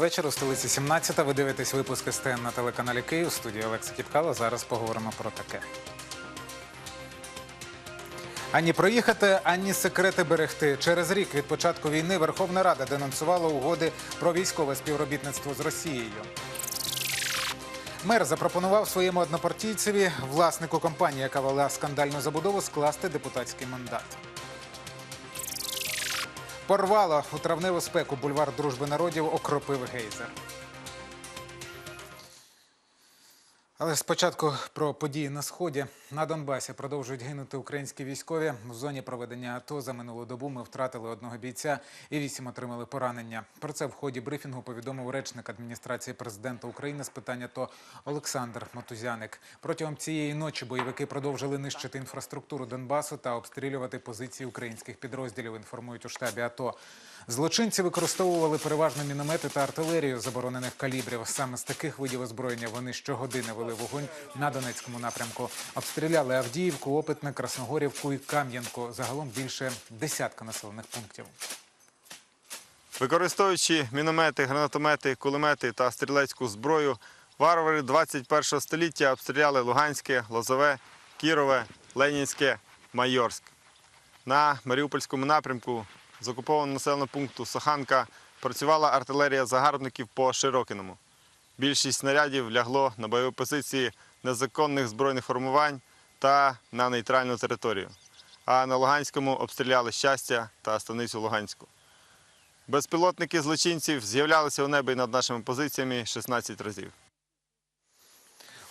Вечір. У столиці 17 Ви дивитесь випуск СТН на телеканалі Київ. У студії Олекса Кіпкало. Зараз поговоримо про таке. Ані проїхати, ані секрети берегти. Через рік від початку війни Верховна Рада денонсувала угоди про військове співробітництво з Росією. Мер запропонував своєму однопартійцеві, власнику компанії, яка вела скандальну забудову, скласти депутатський мандат. Порвало у травневу спеку бульвар дружби народів окропив гейзер. Але спочатку про події на сході на Донбасі продовжують гинути українські військові. В зоні проведення АТО за минулу добу ми втратили одного бійця і вісім отримали поранення. Про це в ході брифінгу повідомив речник адміністрації президента України з питання ТО Олександр Мотузяник. Протягом цієї ночі бойовики продовжили нищити інфраструктуру Донбасу та обстрілювати позиції українських підрозділів. Інформують у штабі АТО. Злочинці використовували переважно міномети та артилерію заборонених калібрів. Саме з таких видів озброєння вони щогодини вели вогонь на Донецькому напрямку. Обстріляли Авдіївку, Опитне, Красногорівку і Кам'янку. Загалом більше десятка населених пунктів. Використовуючи міномети, гранатомети, кулемети та стрілецьку зброю, варвари 21 століття обстріляли Луганське, Лозове, Кірове, Ленінське, Майорськ. На Маріупольському напрямку з окупованого населеного пункту Соханка працювала артилерія загарбників по Широкиному. Більшість снарядів лягло на бойові позиції незаконних збройних формувань та на нейтральну територію. А на Луганському обстріляли щастя та станицю Луганську. Безпілотники злочинців з'являлися у небі над нашими позиціями 16 разів.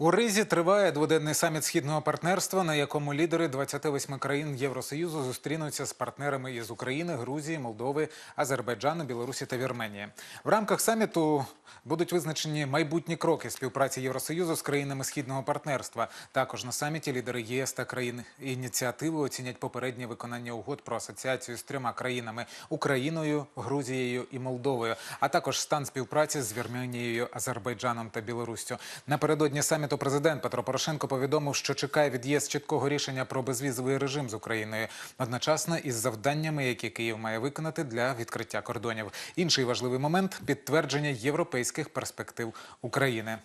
У Ризі триває дводенний саміт східного партнерства, на якому лідери 28 країн Євросоюзу зустрінуться з партнерами із України, Грузії, Молдови, Азербайджану, Білорусі та Вірменії. В рамках саміту будуть визначені майбутні кроки співпраці Євросоюзу з країнами східного партнерства. Також на саміті лідери єС та країн ініціативи оцінять попереднє виконання угод про асоціацію з трьома країнами Україною, Грузією і Молдовою, а також стан співпраці з Вірменією, Азербайджаном та Білоруссю. Напередодні саміту президент Петро Порошенко повідомив, що чекає від ЄС чіткого рішення про безвізовий режим з Україною, одночасно із завданнями, які Київ має виконати для відкриття кордонів. Інший важливий момент підтвердження європейських перспектив України.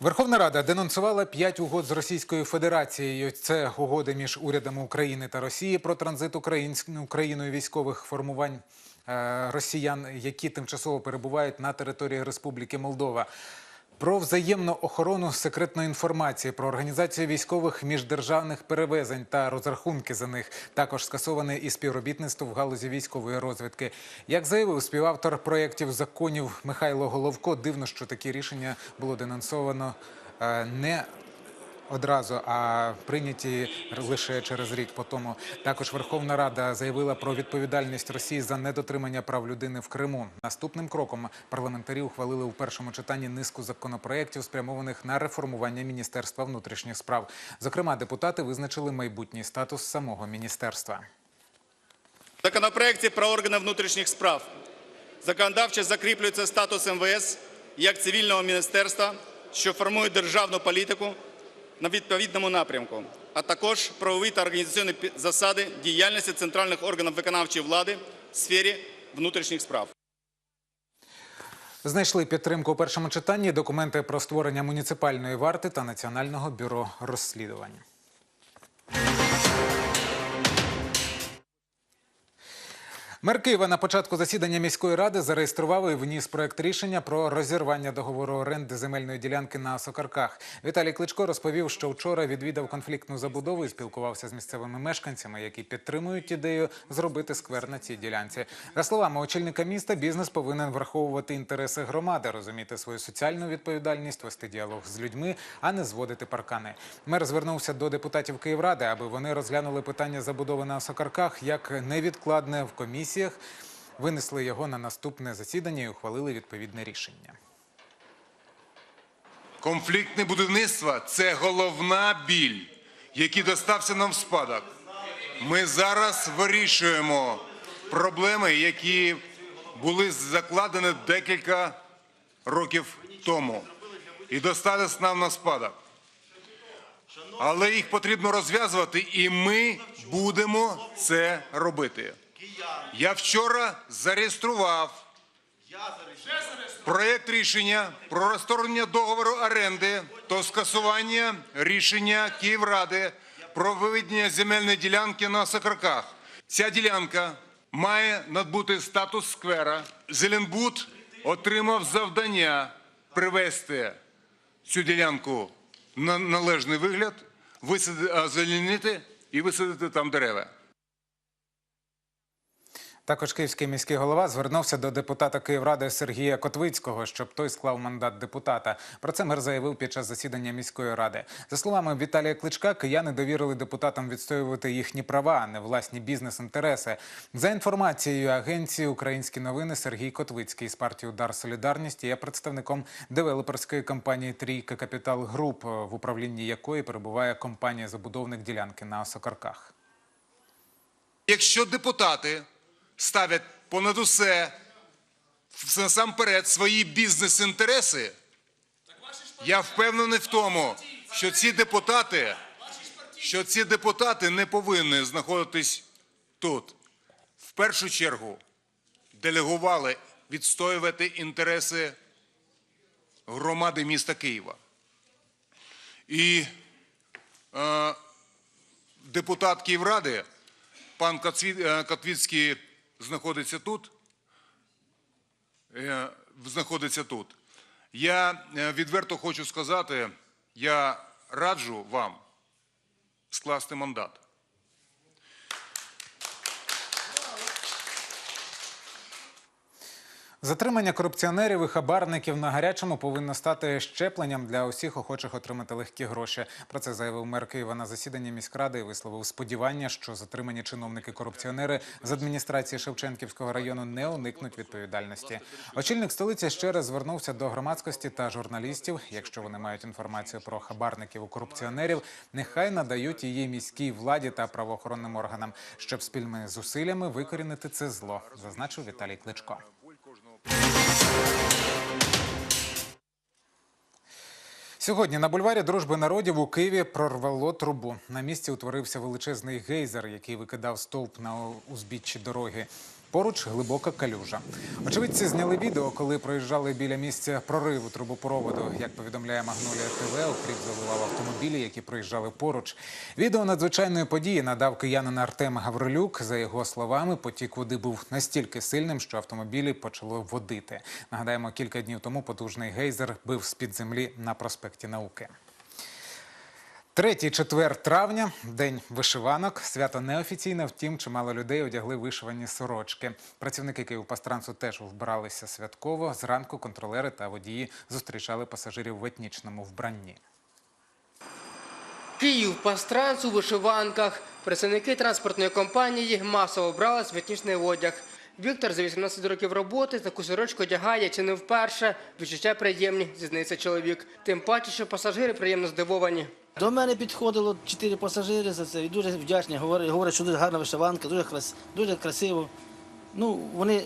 Верховна Рада денонсувала п'ять угод з Російською Федерацією. Це угоди між урядами України та Росії про транзит Україною військових формувань е, росіян, які тимчасово перебувають на території Республіки Молдова. Про взаємну охорону секретної інформації про організацію військових міждержавних перевезень та розрахунки за них також скасоване і співробітництво в галузі військової розвідки. Як заявив співавтор проєктів законів Михайло Головко, дивно, що такі рішення було денонсовано е, не одразу, а прийняті лише через рік по тому. Також Верховна Рада заявила про відповідальність Росії за недотримання прав людини в Криму. Наступним кроком парламентарі ухвалили у першому читанні низку законопроєктів, спрямованих на реформування Міністерства внутрішніх справ. Зокрема, депутати визначили майбутній статус самого міністерства. В законопроекті про органи внутрішніх справ законодавчо закріплюється статус МВС як цивільного міністерства, що формує державну політику на відповідному напрямку, а також правові та організаційні засади діяльності центральних органів виконавчої влади в сфері внутрішніх справ. Знайшли підтримку у першому читанні документи про створення муніципальної варти та Національного бюро розслідувань. Мер Києва на початку засідання міської ради зареєстрував і вніс проект рішення про розірвання договору оренди земельної ділянки на Сокарках. Віталій Кличко розповів, що вчора відвідав конфліктну забудову і спілкувався з місцевими мешканцями, які підтримують ідею зробити сквер на цій ділянці. За словами очільника міста, бізнес повинен враховувати інтереси громади, розуміти свою соціальну відповідальність, вести діалог з людьми, а не зводити паркани. Мер звернувся до депутатів Київради, аби вони розглянули питання забудови на Сокарках як невідкладне в комісіях. Винесли його на наступне засідання і ухвалили відповідне рішення. Конфліктне будівництво це головна біль, який достався нам в спадок. Ми зараз вирішуємо проблеми, які були закладені декілька років тому і достались нам на спадок. Але їх потрібно розв'язувати, і ми будемо це робити. Я вчора зареєстрував Проєкт рішення про розторгнення договору оренди та скасування рішення Київради про виведення земельної ділянки на Сокарках. Ця ділянка має надбути статус сквера. Зеленбуд отримав завдання привести цю ділянку на належний вигляд, висадити, озеленити і висадити там дерева. Також київський міський голова звернувся до депутата Київради Сергія Котвицького, щоб той склав мандат депутата. Про це мер заявив під час засідання міської ради. За словами Віталія Кличка, кияни довірили депутатам відстоювати їхні права, а не власні бізнес-інтереси. За інформацією агенції Українські новини Сергій Котвицький з партії Удар Солідарність є представником девелоперської компанії Трійка Капітал Груп, в управлінні якої перебуває компанія забудовник ділянки на Осокарках. Якщо депутати ставлять понад усе насамперед свої бізнес-інтереси, я впевнений в тому, що ці депутати, що ці депутати не повинні знаходитись тут. В першу чергу делегували відстоювати інтереси громади міста Києва. І е, депутат Київради, пан Котвіцький знаходиться тут. е, Знаходиться тут. Я е, відверто хочу сказати, я раджу вам скласти мандат. Затримання корупціонерів і хабарників на гарячому повинно стати щепленням для усіх охочих отримати легкі гроші. Про це заявив мер Києва на засіданні міськради і висловив сподівання, що затримані чиновники-корупціонери з адміністрації Шевченківського району не уникнуть відповідальності. Очільник столиці ще раз звернувся до громадськості та журналістів. Якщо вони мають інформацію про хабарників і корупціонерів, нехай надають її міській владі та правоохоронним органам, щоб спільними зусиллями викорінити це зло, зазначив Віталій Кличко. Сьогодні на бульварі Дружби народів у Києві прорвало трубу. На місці утворився величезний гейзер, який викидав стовп на узбіччі дороги. Поруч глибока калюжа. Очевидці зняли відео, коли проїжджали біля місця прориву трубопроводу. Як повідомляє Магнолія ТВ, укріп заливав автомобілі, які проїжджали поруч. Відео надзвичайної події надав киянин Артем Гаврилюк. За його словами, потік води був настільки сильним, що автомобілі почало водити. Нагадаємо, кілька днів тому потужний гейзер бив з-під землі на проспекті Науки. Третій четвер травня, день вишиванок. Свято неофіційне, втім, чимало людей одягли вишивані сорочки. Працівники Київпастранцу теж вбиралися святково. Зранку контролери та водії зустрічали пасажирів в етнічному вбранні. Київ пастранц у вишиванках. Працівники транспортної компанії масово брали смітнічний одяг. Віктор за 18 років роботи таку сорочку одягає чи не вперше. Відчуття приємні, зізнається чоловік. Тим паче, що пасажири приємно здивовані. До мене підходило чотири пасажири за це і дуже вдячні. Говорять, говорять, що дуже гарна вишиванка, дуже, крас, дуже красиво. Ну, вони е,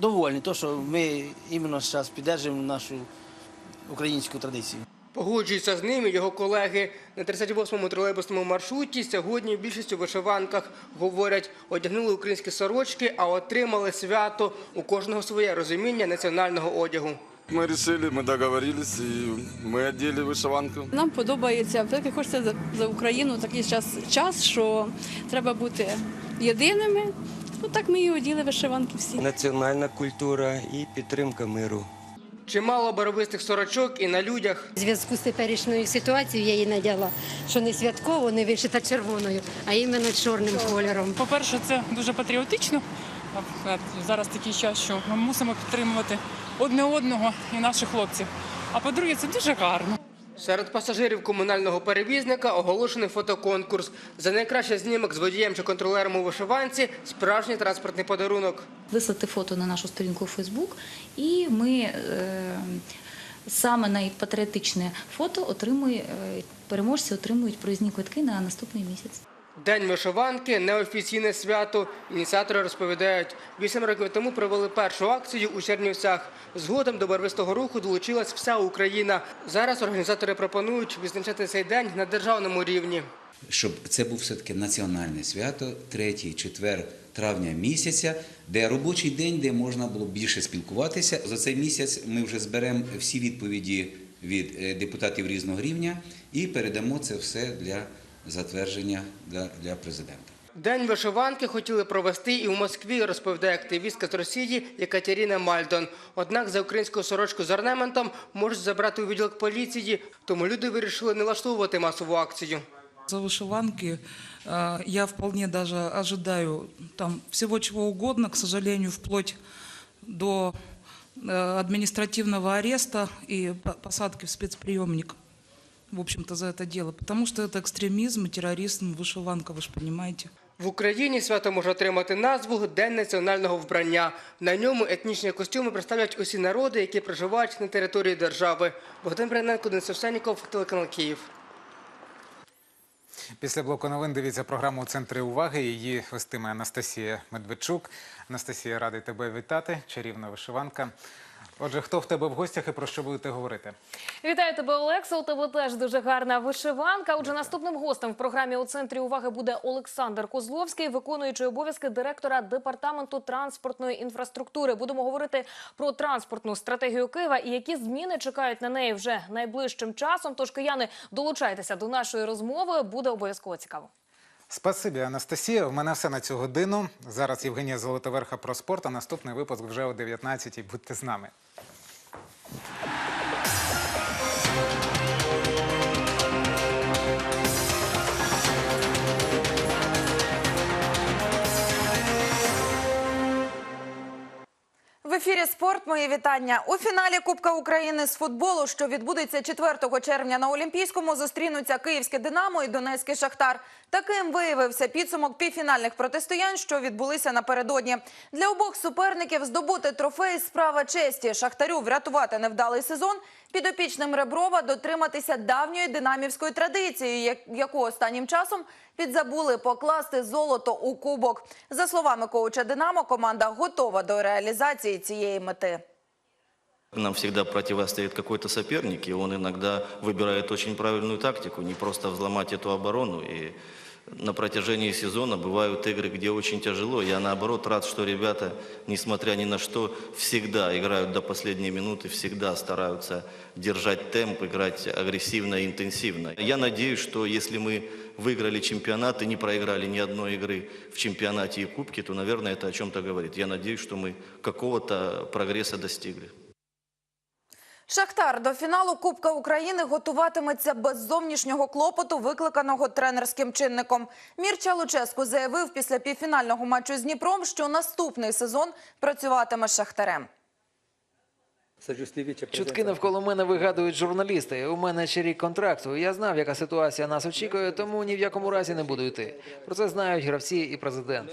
довольні, то, що ми іменно зараз підтримуємо нашу українську традицію. Погоджуються з ними його колеги. На 38-му тролейбусному маршруті сьогодні більшість у вишиванках говорять, одягнули українські сорочки, а отримали свято. У кожного своє розуміння національного одягу. Мы решили, мы договорились, и мы одели вышиванку. Нам подобається, все-таки хочеться за, за Україну такий час, час, що треба бути єдиними. Ну так ми і оділи вишиванки всі. національна культура і підтримка миру. Чимало барвистих сорочок і на людях. В зв'язку з теперішньою сіитуацією я її надягла, що не святково, не вишита червоною, а іменно чорним кольором. По-перше, це дуже патріотично. Е, Зараз такий час, що ми мусимо підтримувати одне одного і наших хлопців. А по-друге, це дуже гарно. Серед пасажирів комунального перевізника оголошений фотоконкурс. За найкращий знімок з водієм чи контролером у вишиванці справжній транспортний подарунок. вислати фото на нашу сторінку у Фейсбук, і ми е, саме найпатріотичне фото отримує е, переможці отримують проїзні квитки на наступний місяць. День вишиванки неофіційне свято. Ініціатори розповідають, вісім років тому провели першу акцію у Чернівцях. Згодом до барвистого руху долучилась вся Україна. Зараз організатори пропонують відзначати цей день на державному рівні. щоб це був все-таки національне свято, третій четвер травня місяця, де робочий день, де можна було більше спілкуватися. За цей місяць ми вже зберемо всі відповіді від е, депутатів різного рівня і передамо це все для затвердження для, для президента. День вишиванки хотіли провести і в Москві, розповідає активістка з Росії Екатерина Мальдон. Однак за українську сорочку з орнаментом можуть забрати у відділок поліції, тому люди вирішили не влаштовувати масову акцію. За вышиванки э, я вполне даже ожидаю там всего чего угодно, к сожалению, вплоть до э, административного ареста и по- посадки в спецприемник, в общем-то, за это дело. Потому что это экстремизм и терроризм, вышиванка, вы же понимаете. В Україні свято може отримати назву День національного вбрання. На ньому етнічні костюми представлять усі народи, які проживають на території держави. Богдан Бряненко, Денис Овсянніков, телеканал Київ. Після блоку новин дивіться програму у центрі уваги. Її вестиме Анастасія Медведчук. Анастасія, радий тебе вітати. Чарівна вишиванка. Отже, хто в тебе в гостях і про що будете говорити? Вітаю тебе, Олекса. У тебе теж дуже гарна вишиванка. Отже, наступним гостем в програмі у центрі уваги буде Олександр Козловський, виконуючий обов'язки директора департаменту транспортної інфраструктури. Будемо говорити про транспортну стратегію Києва і які зміни чекають на неї вже найближчим часом. Тож кияни долучайтеся до нашої розмови. Буде обов'язково цікаво. Спасибі, Анастасія. У мене все на цю годину. Зараз Євгенія Золотоверха про спорт. А наступний випуск вже о 19-й. Будьте з нами. Ефірі спорт. Мої вітання у фіналі Кубка України з футболу, що відбудеться 4 червня на Олімпійському, зустрінуться Київське Динамо і Донецький Шахтар. Таким виявився підсумок півфінальних протистоянь, що відбулися напередодні. Для обох суперників здобути трофей справа честі. Шахтарю врятувати невдалий сезон. Підопічним Реброва дотриматися давньої динамівської традиції, яку останнім часом підзабули покласти золото у кубок. За словами коуча Динамо, команда готова до реалізації цієї мети. Нам всегда противостоит какой-то соперник, и он иногда выбирает очень правильную тактику, не просто взломать эту оборону. И на протяжении сезона бывают игры, где очень тяжело. Я наоборот рад, что ребята, несмотря ни на что, всегда играют до последней минуты, всегда стараются держать темп, играть агрессивно и интенсивно. Я надеюсь, что если мы выиграли чемпионат и не проиграли ни одной игры в чемпионате и кубке, то, наверное, это о чем-то говорит. Я надеюсь, что мы какого-то прогресса достигли. Шахтар до фіналу Кубка України готуватиметься без зовнішнього клопоту, викликаного тренерським чинником. Мірча Луческу заявив після півфінального матчу з Дніпром, що наступний сезон працюватиме Шахтарем. Чутки навколо мене вигадують журналісти. У мене ще рік контракту. Я знав, яка ситуація нас очікує, тому ні в якому разі не буду йти. Про це знають гравці і президент.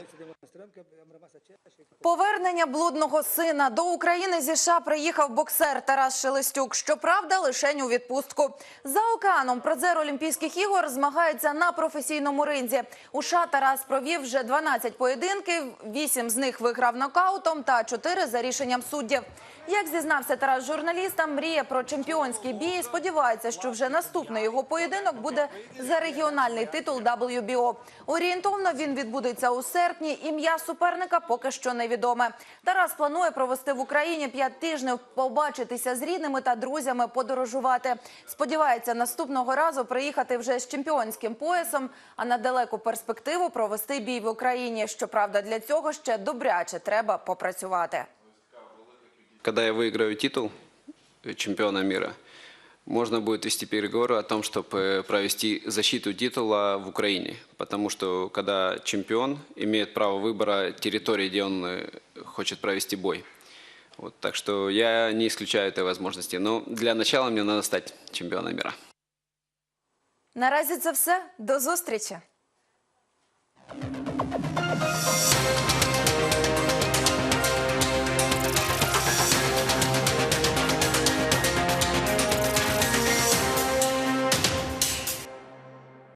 Повернення блудного сина до України зі США приїхав боксер Тарас Шелестюк. Щоправда, лишень у відпустку. За океаном призер Олімпійських ігор змагається на професійному ринзі. У США Тарас провів вже 12 поєдинків, 8 з них виграв нокаутом та 4 за рішенням суддів. Як зізнався Тарас журналістам, мріє про чемпіонський бій. Сподівається, що вже наступний його поєдинок буде за регіональний титул WBO. Орієнтовно він відбудеться у серпні. Ім'я суперника поки що невідоме. Тарас планує провести в Україні п'ять тижнів, побачитися з рідними та друзями, подорожувати. Сподівається, наступного разу приїхати вже з чемпіонським поясом, а на далеку перспективу провести бій в Україні. Щоправда, для цього ще добряче треба попрацювати. Когда я выиграю титул чемпиона мира, можно будет вести переговоры о том, чтобы провести защиту титула в Украине. Потому что когда чемпион имеет право выбора территории, где он э, хочет провести бой. Вот, так что я не исключаю этой возможности. Но для начала мне надо стать чемпионом мира. Наразі це все. До зустрічі.